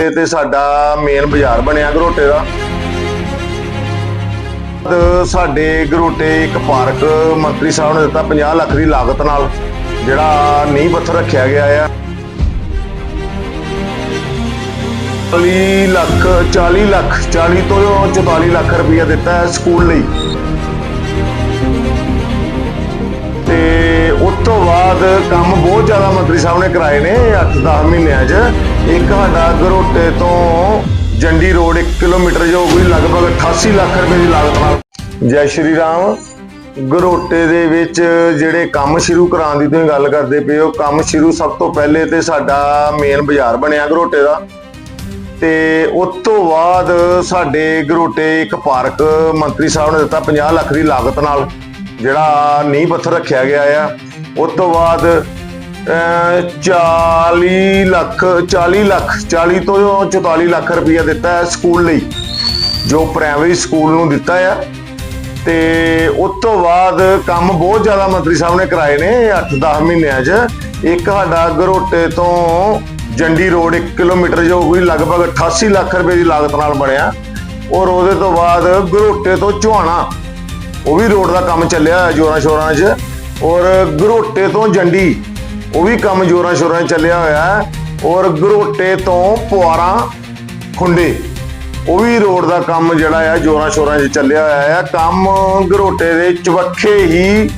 ਪਹਿਲੇ ਤੇ ਸਾਡਾ ਮੇਨ ਬਾਜ਼ਾਰ ਬਣਿਆ ਘਰੋਟੇ ਦਾ। ਸਾਡੇ ਘਰੋਟੇ ਇੱਕ ਪਾਰਕ ਮੰਤਰੀ ਸਾਹਿਬ ਨੇ ਦਿੱਤਾ 50 ਲੱਖ ਦੀ ਲਾਗਤ ਨਾਲ, ਜਿਹੜਾ ਨੀਂਹ ਪੱਥਰ ਰੱਖਿਆ ਗਿਆ ਆ। 40 ਲੱਖ 40 ਲੱਖ 40 ਤੋਂ 44 ਲੱਖ ਰੁਪਇਆ ਦਿੱਤਾ ਹੈ ਸਕੂਲ ਲਈ। ਬਾਅਦ ਕੰਮ ਬਹੁਤ ਜ਼ਿਆਦਾ ਮੰਤਰੀ ਸਾਹਿਬ ਨੇ ਕਰਾਏ ਨੇ 8-10 ਮਹੀਨਿਆਂ 'ਚ। ਇੱਕ ਸਾਡਾ ਗਰੋਟੇ ਤੋਂ ਜੰਡੀ ਰੋਡ 1 ਕਿਲੋਮੀਟਰ ਜੋ ਕੋਈ ਲਗਭਗ 88 ਲੱਖ ਰੁਪਏ ਦੀ ਲਾਗਤ ਨਾਲ। ਜੈ ਸ਼੍ਰੀ ਰਾਮ। ਗਰੋਟੇ ਦੇ ਵਿੱਚ ਜਿਹੜੇ ਕੰਮ ਸ਼ੁਰੂ ਕਰਾਉਣ ਦੀ ਤੁਸੀਂ ਗੱਲ ਕਰਦੇ ਪਏ ਹੋ, ਕੰਮ ਸ਼ੁਰੂ ਸਭ ਤੋਂ ਪਹਿਲੇ ਤੇ ਸਾਡਾ ਮੇਨ ਬਾਜ਼ਾਰ ਬਣਿਆ ਗਰੋਟੇ ਦਾ। ਤੇ ਉਸ ਤੋਂ ਬਾਅਦ ਸਾਡੇ ਗਰੋਟੇ ਇੱਕ ਪਾਰਕ ਮੰਤਰੀ ਸਾਹਿਬ ਨੇ ਦਿੱਤਾ 50 ਲੱਖ ਦੀ ਲਾਗਤ ਨਾਲ, ਜਿਹੜਾ ਨੀਂਹ ਪੱਥਰ ਰੱਖਿਆ ਗਿਆ ਆ। ਉਸ ਤੋਂ ਬਾਅਦ ਅਹ, 40 ਲੱਖ 40 ਲੱਖ 40 ਤੋਂ 44 ਲੱਖ ਰੁਪਇਆ ਦਿੱਤਾ ਹੈ ਸਕੂਲ ਲਈ ਜੋ ਪ੍ਰਾਇਮਰੀ ਸਕੂਲ ਨੂੰ ਦਿੱਤਾ ਆ। ਤੇ ਉਸ ਤੋਂ ਬਾਅਦ ਕੰਮ ਬਹੁਤ ਜ਼ਿਆਦਾ ਮੰਤਰੀ ਸਾਹਿਬ ਨੇ ਕਰਾਏ ਨੇ 8-10 ਮਹੀਨਿਆਂ 'ਚ। ਇੱਕ ਸਾਡਾ ਗਰੋਟੇ ਤੋਂ ਜੰਡੀ ਰੋਡ 1 ਕਿਲੋਮੀਟਰ ਜੋ ਕੋਈ ਲਗਭਗ 88 ਲੱਖ ਰੁਪਏ ਦੀ ਲਾਗਤ ਨਾਲ ਬਣਿਆ। ਔਰ ਉਹਦੇ ਤੋਂ ਬਾਅਦ ਗਰੋਟੇ ਤੋਂ ਚੁਹਾਣਾ ਉਹ ਵੀ ਰੋਡ ਦਾ ਕੰਮ ਚੱਲਿਆ ਜੋਰਾਂ ਸ਼ੋਰਾਂ 'ਚ। ਔਰ ਗਰੋਟੇ ਤੋਂ ਜੰਡੀ, ਉਹ ਵੀ ਕੰਮ ਜੋਰਾਂ ਸ਼ੋਰਾਂ 'ਚ ਚੱਲਿਆ ਹੋਇਆ ਹੈ। ਔਰ ਗਰੋਟੇ ਤੋਂ ਪੁਆਰਾ ਖੁੰਡੇ, ਉਹ ਵੀ ਰੋਡ ਦਾ ਕੰਮ ਜਿਹੜਾ ਆ ਜੋਰਾਂ ਸ਼ੋਰਾਂ 'ਚ ਚੱਲਿਆ ਹੋਇਆ ਆ। ਕੰਮ ਗਰੋਟੇ ਦੇ ਚਵੱਖੇ ਹੀ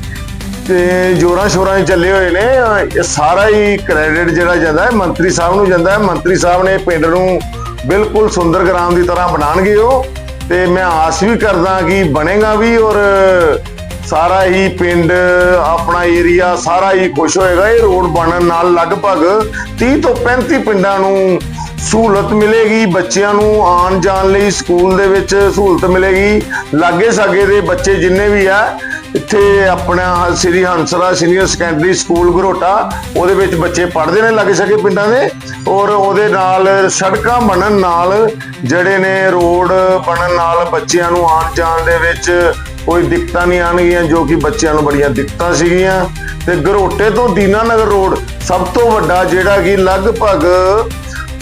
ਤੇ ਜੋਰਾਂ ਸ਼ੋਰਾਂ 'ਚ ਚੱਲੇ ਹੋਏ ਨੇ। ਇਹ ਸਾਰਾ ਹੀ ਕ੍ਰੈਡਿਟ ਜਿਹੜਾ ਜਾਂਦਾ ਹੈ, ਮੰਤਰੀ ਸਾਹਿਬ ਨੂੰ ਜਾਂਦਾ ਹੈ। ਮੰਤਰੀ ਸਾਹਿਬ ਨੇ ਪਿੰਡ ਨੂੰ ਬਿਲਕੁਲ ਸੁੰਦਰ ਗ੍ਰਾਮ ਦੀ ਤਰ੍ਹਾਂ ਬਣਾਉਣਗੇ ਉਹ। ਤੇ ਮੈਂ ਆਸ ਵੀ ਕਰਦਾ ਕਿ ਬਣੇਗਾ ਵੀ ਔਰ ਸਾਰਾ ਹੀ ਪਿੰਡ, ਆਪਣਾ ਏਰੀਆ ਸਾਰਾ ਹੀ ਖੁਸ਼ ਹੋਏਗਾ। ਇਹ ਰੋਡ ਬਣਨ ਨਾਲ ਲਗਭਗ 30 ਤੋਂ 35 ਪਿੰਡਾਂ ਨੂੰ ਸਹੂਲਤ ਮਿਲੇਗੀ। ਬੱਚਿਆਂ ਨੂੰ ਆਉਣ ਜਾਣ ਲਈ ਸਕੂਲ ਦੇ ਵਿੱਚ ਸਹੂਲਤ ਮਿਲੇਗੀ। ਲਾਗੇ ਸਾਗੇ ਦੇ ਬੱਚੇ ਜਿੰਨੇ ਵੀ ਆ, ਇੱਥੇ ਆਪਣਾ Shri Hansra senior secondary school Gharota ਉਹਦੇ ਵਿੱਚ ਬੱਚੇ ਪੜ੍ਹਦੇ ਨੇ ਲਾਗੇ ਸਾਗੇ ਪਿੰਡਾਂ ਦੇ। ਔਰ ਉਹਦੇ ਨਾਲ ਸੜਕਾਂ ਬਣਨ ਨਾਲ, ਜਿਹੜੇ ਨੇ ਰੋਡ ਬਣਨ ਨਾਲ ਬੱਚਿਆਂ ਨੂੰ ਆਉਣ ਜਾਣ ਦੇ ਵਿੱਚ ਕੋਈ ਦਿੱਕਤਾਂ ਨਹੀਂ ਆਣਗੀਆਂ ਜੋ ਕਿ ਬੱਚਿਆਂ ਨੂੰ ਬੜੀਆਂ ਦਿੱਕਤਾਂ ਸੀਗੀਆਂ। ਤੇ ਗਰੋਟੇ ਤੋਂ ਦੀਨਾਨਗਰ ਰੋਡ ਸਭ ਤੋਂ ਵੱਡਾ ਜਿਹੜਾ ਕਿ ਲਗਭਗ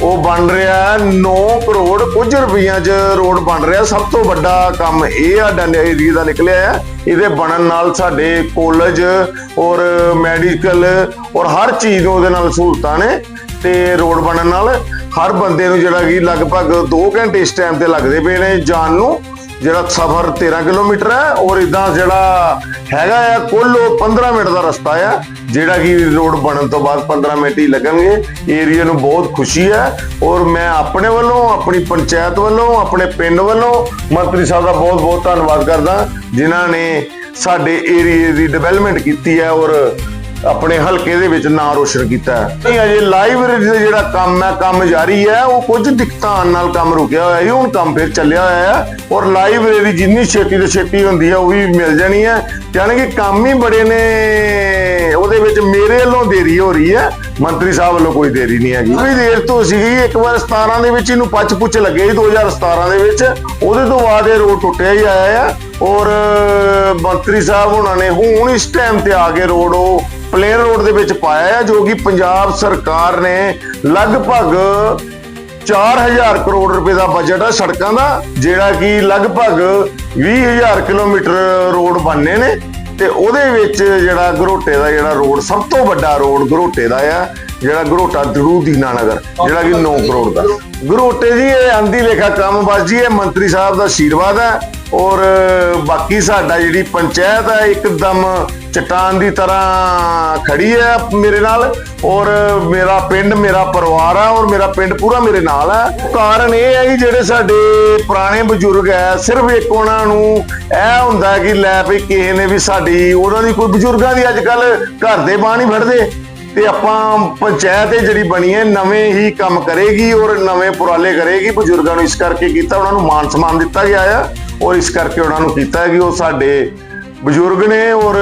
ਉਹ ਬਣ ਰਿਹਾ ਹੈ 9 ਕਰੋੜ ਕੁਝ ਰੁਪਈਆਂ 'ਚ ਰੋਡ ਬਣ ਰਿਹਾ। ਸਭ ਤੋਂ ਵੱਡਾ ਕੰਮ ਇਹ ਸਾਡਾ ਏਰੀਆ ਦਾ ਨਿਕਲਿਆ ਹੈ। ਇਹਦੇ ਬਣਨ ਨਾਲ ਸਾਡੇ ਕਾਲਜ ਔਰ ਮੈਡੀਕਲ ਔਰ ਹਰ ਚੀਜ਼ ਨੂੰ ਉਹਦੇ ਨਾਲ ਸਹੂਲਤਾਂ ਨੇ ਤੇ ਰੋਡ ਬਣਨ ਨਾਲ ਹਰ ਬੰਦੇ ਨੂੰ ਜਿਹੜਾ ਕਿ ਲਗਭਗ 2 ਘੰਟੇ ਇਸ ਟਾਈਮ ਤੇ ਲੱਗਦੇ ਪਏ ਨੇ ਜਾਣ ਨੂੰ। ਜਿਹੜਾ ਸਫ਼ਰ 13 ਕਿਲੋਮੀਟਰ ਹੈ, ਔਰ ਇਦਾਂ ਜਿਹੜਾ ਹੈਗਾ ਆ, ਕੁੱਲ ਉਹ 15 ਮਿੰਟ ਦਾ ਰਸਤਾ ਆ, ਜਿਹੜਾ ਕਿ ਰੋਡ ਬਣਨ ਤੋਂ ਬਾਅਦ 15 ਮਿੰਟ ਹੀ ਲੱਗਣਗੇ। ਏਰੀਆ ਨੂੰ ਬਹੁਤ ਖੁਸ਼ੀ ਹੈ, ਔਰ ਮੈਂ ਆਪਣੇ ਵੱਲੋਂ, ਆਪਣੀ ਪੰਚਾਇਤ ਵੱਲੋਂ, ਆਪਣੇ ਪਿੰਡ ਵੱਲੋਂ ਮੰਤਰੀ ਸਾਹਿਬ ਦਾ ਬਹੁਤ ਬਹੁਤ ਧੰਨਵਾਦ ਕਰਦਾ, ਜਿਨ੍ਹਾਂ ਨੇ ਸਾਡੇ ਏਰੀਏ ਦੀ ਡਿਵੈਲਪਮੈਂਟ ਕੀਤੀ ਹੈ, ਔਰ ਆਪਣੇ ਹਲਕੇ ਦੇ ਵਿੱਚ ਨਾਂ ਰੋਸ਼ਨ ਕੀਤਾ ਨਹੀਂ, ਅਜੇ ਲਾਇਬ੍ਰੇਰੀ ਦਾ ਜਿਹੜਾ ਕੰਮ ਹੈ, ਕੰਮ ਜਾਰੀ ਹੈ, ਉਹ ਕੁਝ ਦਿੱਕਤਾਂ ਆਉਣ ਨਾਲ ਕੰਮ ਰੁਕਿਆ ਹੋਇਆ ਹੈ ਹੁਣ ਕੰਮ ਫਿਰ ਚੱਲਿਆ ਹੋਇਆ ਹੈ ਔਰ ਲਾਇਬ੍ਰੇਰੀ ਜਿੰਨੀ ਛੇਤੀ ਤੋਂ ਛੇਤੀ ਹੁੰਦੀ ਹੈ, ਉਹ ਵੀ ਮਿਲ ਜਾਣੀ ਹੈ। ਯਾਨੀ ਕਿ ਕੰਮ ਹੀ ਬੜੇ ਨੇ, ਉਹਦੇ ਵਿੱਚ ਮੇਰੇ ਵੱਲੋਂ ਦੇਰੀ ਹੋ ਰਹੀ ਹੈ, ਮੰਤਰੀ ਸਾਹਿਬ ਵੱਲੋਂ ਕੋਈ ਦੇਰੀ ਨਹੀਂ ਹੈਗੀ। ਵੀ ਦੇਰ ਤੋਂ ਸੀਗੀ, ਇੱਕ ਵਾਰ 17 ਦੇ ਵਿੱਚ ਇਹਨੂੰ ਪੱਚ ਪੁੱਚ ਲੱਗੇ ਸੀ 2017 ਦੇ ਵਿੱਚ। ਉਹਦੇ ਤੋਂ ਬਾਅਦ ਇਹ ਰੋਡ ਟੁੱਟਿਆ ਹੀ ਆਇਆ ਹੈ ਔਰ ਮੰਤਰੀ ਸਾਹਿਬ ਉਹਨਾਂ ਨੇ ਹੁਣ ਇਸ ਟਾਈਮ ਤੇ ਆ ਕੇ ਰੋਡ ਉਹ ਪਲੇਨ ਰੋਡ ਦੇ ਵਿੱਚ ਪਾਇਆ ਹੈ, ਜੋ ਕਿ ਪੰਜਾਬ ਸਰਕਾਰ ਨੇ ਲਗਭਗ 4000 ਕਰੋੜ ਰੁਪਏ ਦਾ ਬਜਟ ਹੈ ਸੜਕਾਂ ਦਾ, ਜਿਹੜਾ ਕਿ ਲਗਭਗ 20000 ਕਿਲੋਮੀਟਰ ਰੋਡ ਬਣਨੇ ਨੇ। ਤੇ ਉਹਦੇ ਵਿੱਚ ਜਿਹੜਾ ਗਰੋਟੇ ਦਾ ਜਿਹੜਾ ਰੋਡ ਸਭ ਤੋਂ ਵੱਡਾ ਰੋਡ ਗਰੋਟੇ ਦਾ ਆ, ਜਿਹੜਾ ਗਰੋਟਾ ਦਰੂ ਦੀਨਾਨਗਰ, ਜਿਹੜਾ ਕਿ 9 ਕਰੋੜ ਦਾ। ਗਰੋਟੇ ਜੀ, ਇਹ ਆਂਦੀ ਲੇਖਾ ਕੰਮ ਬਸ ਇਹ ਮੰਤਰੀ ਸਾਹਿਬ ਦਾ ਆਸ਼ੀਰਵਾਦ ਹੈ ਔਰ ਬਾਕੀ ਸਾਡਾ ਜਿਹੜੀ ਪੰਚਾਇਤ ਹੈ ਇੱਕਦਮ ਚਟਾਨ ਦੀ ਤਰ੍ਹਾਂ ਖੜੀ ਹੈ ਮੇਰੇ ਨਾਲ। ਔਰ ਮੇਰਾ ਪਿੰਡ, ਮੇਰਾ ਪਰਿਵਾਰ ਆ, ਔਰ ਮੇਰਾ ਪਿੰਡ ਪੂਰਾ ਮੇਰੇ ਨਾਲ ਹੈ ਕਾਰਨ ਇਹ ਹੈ ਕਿ ਜਿਹੜੇ ਸਾਡੇ ਪੁਰਾਣੇ ਬਜ਼ੁਰਗ ਹੈ ਸਿਰਫ ਇੱਕ ਉਹਨਾਂ ਨੂੰ ਇਹ ਹੁੰਦਾ ਕਿ ਲੈ ਵੀ ਕਿਸੇ ਨੇ ਵੀ ਸਾਡੀ, ਉਹਨਾਂ ਦੀ ਕੋਈ ਬਜ਼ੁਰਗਾਂ ਦੀ ਅੱਜ ਕੱਲ ਘਰ ਦੇ ਬਾਹ ਨਹੀਂ ਫੜਦੇ। ਤੇ ਆਪਾਂ ਪੰਚਾਇਤ ਇਹ ਜਿਹੜੀ ਬਣੀ ਹੈ, ਨਵੇਂ ਹੀ ਕੰਮ ਕਰੇਗੀ ਔਰ ਨਵੇਂ ਪੁਰਾਲੇ ਕਰੇਗੀ। ਬਜ਼ੁਰਗਾਂ ਨੂੰ ਇਸ ਕਰਕੇ ਕੀਤਾ, ਉਹਨਾਂ ਨੂੰ ਮਾਨ ਸਨਮਾਨ ਦਿੱਤਾ ਗਿਆ ਆ ਔਰ ਇਸ ਕਰਕੇ ਉਹਨਾਂ ਨੂੰ ਕੀਤਾ ਕਿ ਉਹ ਸਾਡੇ ਬਜ਼ੁਰਗ ਨੇ ਔਰ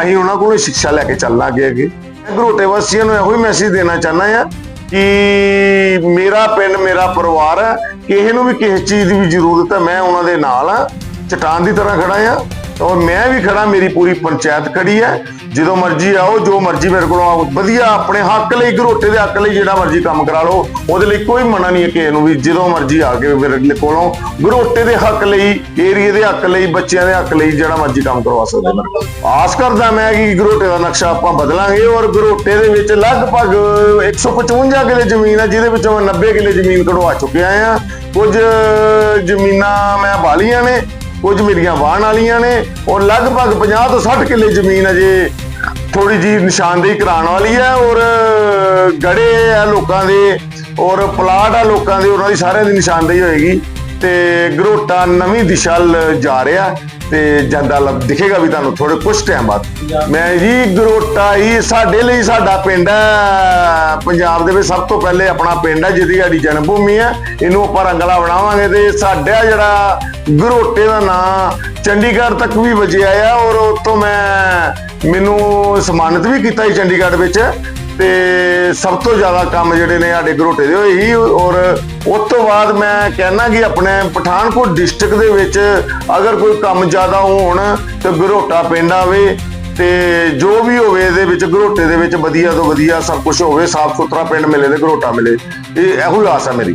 ਅਸੀਂ ਉਹਨਾਂ ਕੋਲੋਂ ਸਿੱਖਿਆ ਲੈ ਕੇ ਚੱਲਣਾ ਅੱਗੇ ਅੱਗੇ। ਘਰੋਟੇ ਵਾਸੀਆਂ ਨੂੰ ਇਹੋ ਹੀ ਮੈਸੇਜ ਦੇਣਾ ਚਾਹੁੰਦਾ ਆ ਕਿ ਮੇਰਾ ਪਿੰਡ, ਮੇਰਾ ਪਰਿਵਾਰ ਹੈ ਕਿਸੇ ਨੂੰ ਵੀ ਕਿਸੇ ਚੀਜ਼ ਦੀ ਵੀ ਜ਼ਰੂਰਤ ਹੈ ਮੈਂ ਉਹਨਾਂ ਦੇ ਨਾਲ ਆ, ਚਟਾਨ ਦੀ ਤਰ੍ਹਾਂ ਖੜਾ ਆ। ਔਰ ਮੈਂ ਵੀ ਖੜਾ ਮੇਰੀ ਪੂਰੀ ਪੰਚਾਇਤ ਖੜੀ ਹੈ। ਜਦੋਂ ਮਰਜ਼ੀ ਆਓ, ਜੋ ਮਰਜ਼ੀ ਮੇਰੇ ਕੋਲੋਂ ਆਓ, ਵਧੀਆ, ਆਪਣੇ ਹੱਕ ਲਈ ਘਰੋਟੇ ਦੇ ਹੱਕ ਲਈ ਜਿਹੜਾ ਮਰਜ਼ੀ ਕੰਮ ਕਰਾ ਲਓ, ਉਹਦੇ ਲਈ ਕੋਈ ਮਨਾ ਨਹੀਂ ਹੈ ਕਿਸੇ ਨੂੰ ਵੀ, ਜਦੋਂ ਮਰਜ਼ੀ ਆ ਕੇ ਮੇਰੇ ਕੋਲੋਂ ਘਰੋਟੇ ਦੇ ਹੱਕ ਲਈ, ਏਰੀਏ ਦੇ ਹੱਕ ਲਈ, ਬੱਚਿਆਂ ਦੇ ਹੱਕ ਲਈ ਜਿਹੜਾ ਮਰਜ਼ੀ ਕੰਮ ਕਰਵਾ ਸਕਦੇ ਮੈਂ ਆਸ ਕਰਦਾ ਮੈਂ ਕਿ ਘਰੋਟੇ ਦਾ ਨਕਸ਼ਾ ਆਪਾਂ ਬਦਲਾਂਗੇ ਔਰ ਘਰੋਟੇ ਦੇ ਵਿੱਚ ਲਗਭਗ 155 ਕਿੱਲੇ ਜ਼ਮੀਨ ਹੈ, ਜਿਹਦੇ ਵਿੱਚੋਂ ਮੈਂ 90 ਕਿੱਲੇ ਜ਼ਮੀਨ ਕਢਵਾ ਚੁੱਕਿਆ ਆ ਕੁਝ ਜ਼ਮੀਨਾਂ ਮੈਂ ਬਾਲੀਆਂ ਨੇ ਕੁਝ ਮੇਰੀਆਂ ਵਾਹਣ ਵਾਲੀਆਂ ਨੇ ਔਰ ਲਗਭਗ 50 ਤੋਂ 60 ਕਿੱਲੇ ਜ਼ਮੀਨ ਅਜੇ ਥੋੜੀ ਜੀ ਨਿਸ਼ਾਨਦੇਹੀ ਕਰਾਉਣ ਵਾਲੀ ਹੈ ਔਰ ਗੜੇ ਆ ਲੋਕਾਂ ਦੇ ਔਰ ਪਲਾਟ ਆ ਲੋਕਾਂ ਦੇ, ਉਹਨਾਂ ਦੀ ਸਾਰਿਆਂ ਦੀ ਨਿਸ਼ਾਨਦੇਹੀ ਹੋਏਗੀ। ਤੇ ਗਰੋਟਾ ਨਵੀਂ ਦਿਸ਼ਾ ਲ ਜਾ ਰਿਹਾ ਤੇ ਜਾਂਦਾ ਲੱਭ ਦਿਖੇਗਾ ਵੀ ਤੁਹਾਨੂੰ ਥੋੜੇ ਕੁਝ ਟਾਈਮ ਬਾਅਦ। ਮੈਂ ਜੀ ਗਰੋਟਾ ਹੀ ਸਾਡੇ ਲਈ ਸਾਡਾ ਪਿੰਡ ਹੈ। ਪੰਜਾਬ ਦੇ ਵਿੱਚ ਸਭ ਤੋਂ ਪਹਿਲੇ ਆਪਣਾ ਪਿੰਡ ਹੈ, ਜਿਹਦੀ ਸਾਡੀ ਜਨਮ ਭੂਮੀ ਹੈ। ਇਹਨੂੰ ਆਪਾਂ ਰੰਗਲਾ ਬਣਾਵਾਂਗੇ ਤੇ ਸਾਡਾ ਜਿਹੜਾ ਗਰੋਟੇ ਦਾ ਨਾਂ ਚੰਡੀਗੜ੍ਹ ਤੱਕ ਵੀ ਵਜਿਆ ਆ ਔਰ ਉੱਥੋਂ ਮੈਂ ਮੈਨੂੰ ਸਨਮਾਨਿਤ ਵੀ ਕੀਤਾ ਸੀ ਚੰਡੀਗੜ੍ਹ ਵਿੱਚ। ਤੇ ਸਭ ਤੋਂ ਜ਼ਿਆਦਾ ਕੰਮ ਜਿਹੜੇ ਨੇ ਸਾਡੇ ਗਰੋਟੇ ਦੇ ਹੋਏ ਸੀ ਔਰ ਉਸ ਤੋਂ ਬਾਅਦ ਮੈਂ ਕਹਿਣਾ ਕਿ ਆਪਣੇ ਪਠਾਨਕੋਟ ਡਿਸਟ੍ਰਿਕਟ ਦੇ ਵਿੱਚ ਅਗਰ ਕੋਈ ਕੰਮ ਜ਼ਿਆਦਾ ਹੋਣ ਤੇ ਗਰੋਟਾ ਪਿੰਡ ਆਵੇ ਤੇ ਜੋ ਵੀ ਹੋਵੇ ਇਹਦੇ ਵਿੱਚ ਗਰੋਟੇ ਦੇ ਵਿੱਚ ਵਧੀਆ ਤੋਂ ਵਧੀਆ ਸਭ ਕੁਝ ਹੋਵੇ, ਸਾਫ਼ ਸੁਥਰਾ ਪਿੰਡ ਮਿਲੇ ਤੇ ਗਰੋਟਾ ਮਿਲੇ। ਇਹ ਇਹੋ ਆਸ ਹੈ ਮੇਰੀ।